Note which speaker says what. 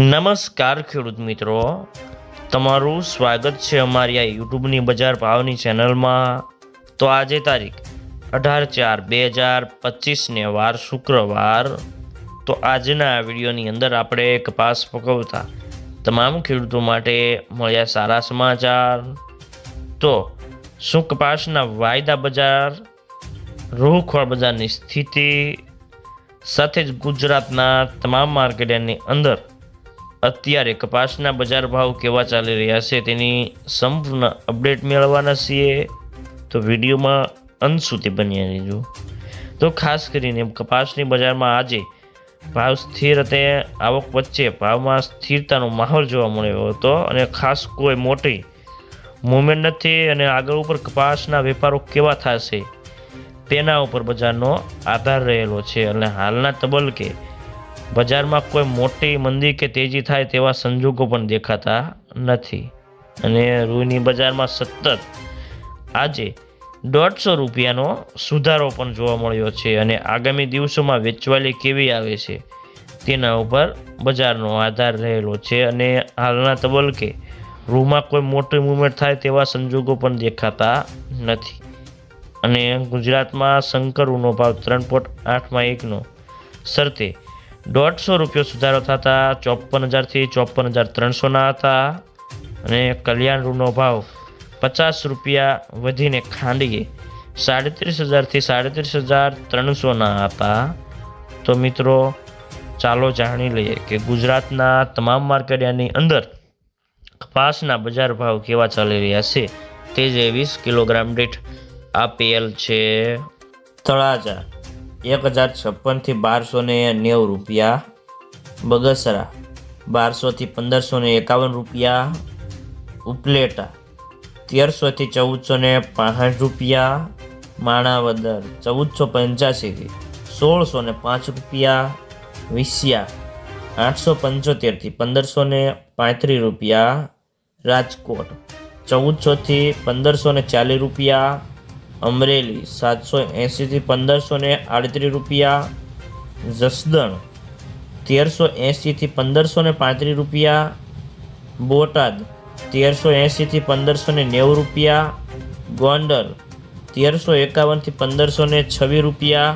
Speaker 1: નમસ્કાર ખેડૂત મિત્રો. તમારું સ્વાગત છે અમારી આ યુટ્યુબની બજાર ભાવની ચેનલમાં. તો આજે તારીખ અઢાર ચાર બે હજાર પચીસને વાર શુક્રવાર. તો આજના વિડીયોની અંદર આપણે કપાસ પકવતા તમામ ખેડૂતો માટે મળ્યા સારા સમાચાર. તો શું કપાસના વાયદા બજાર રોહખોળ બજારની સ્થિતિ, સાથે જ ગુજરાતના તમામ માર્કેટની અંદર અત્યારે કપાસના બજાર ભાવ કેવા ચાલી રહ્યા છે તેની સંપૂર્ણ અપડેટ મેળવવાના છીએ. તો વિડીયોમાં અંત સુધી બન્યા રહેજો. તો ખાસ કરીને કપાસની બજારમાં આજે ભાવ સ્થિર અને આવક વચ્ચે ભાવમાં સ્થિરતાનો માહોલ જોવા મળ્યો હતો અને ખાસ કોઈ મોટી મુવમેન્ટ નથી અને આગળ ઉપર કપાસના વેપારો કેવા થશે તેના ઉપર બજારનો આધાર રહેલો છે. અને હાલના તબલકે બજારમાં કોઈ મોટી મંદી કે તેજી થાય તેવા સંજોગો પણ દેખાતા નથી. અને રૂની બજારમાં સતત આજે દોઢસો રૂપિયાનો સુધારો પણ જોવા મળ્યો છે અને આગામી દિવસોમાં વેચવાલી કેવી આવે છે તેના ઉપર બજારનો આધાર રહેલો છે અને હાલના તબલકે રૂમાં કોઈ મોટી મૂવમેન્ટ થાય તેવા સંજોગો પણ દેખાતા નથી. અને ગુજરાતમાં શંકરુનો ભાવ ત્રણ પોઈન્ટ આઠમાં એકનો શરતે દોઢસો રૂપિયો સુધારો થતા ચોપન હજારથી ચોપન હજાર ત્રણસોના હતા અને કલ્યાણ રૂનો ભાવ પચાસ રૂપિયા વધીને ખાંડીએ સાડત્રીસ હજારથી સાડત્રીસ હજાર ત્રણસોના હતા. તો મિત્રો, ચાલો જાણી લઈએ કે ગુજરાતના તમામ માર્કેટની અંદર કપાસના બજાર ભાવ કેવા ચાલી રહ્યા છે. તે જે વીસ કિલોગ્રામ દીઠ આપેલ છે. તળાજા. એક હજાર છપ્પનથી બારસો ને નેવું રૂપિયા. બગસરા, બારસોથી પંદરસો ને એકાવન રૂપિયા. ઉપલેટા, તેરસોથી ચૌદસો ને પાંસઠ રૂપિયા. માણાવદર, ચૌદસો પંચ્યાસીથી સોળસો ને પાંચ રૂપિયા. વિસિયા આઠસો પંચોતેરથી પંદરસો ને પાંત્રીસ રૂપિયા. રાજકોટ, ચૌદસોથી પંદરસો ને ચાલીસ રૂપિયા. અમરેલી સાતસો એંશીથી પંદરસો ને આડત્રીસ રૂપિયા, જસદણ તેરસો એંશીથી પંદરસો ને પાંત્રીસ રૂપિયા, બોટાદ તેરસો એંશીથી પંદરસો ને નેવું રૂપિયા, ગોંડલ તેરસો એકાવનથી પંદરસો ને છવ્વીસ રૂપિયા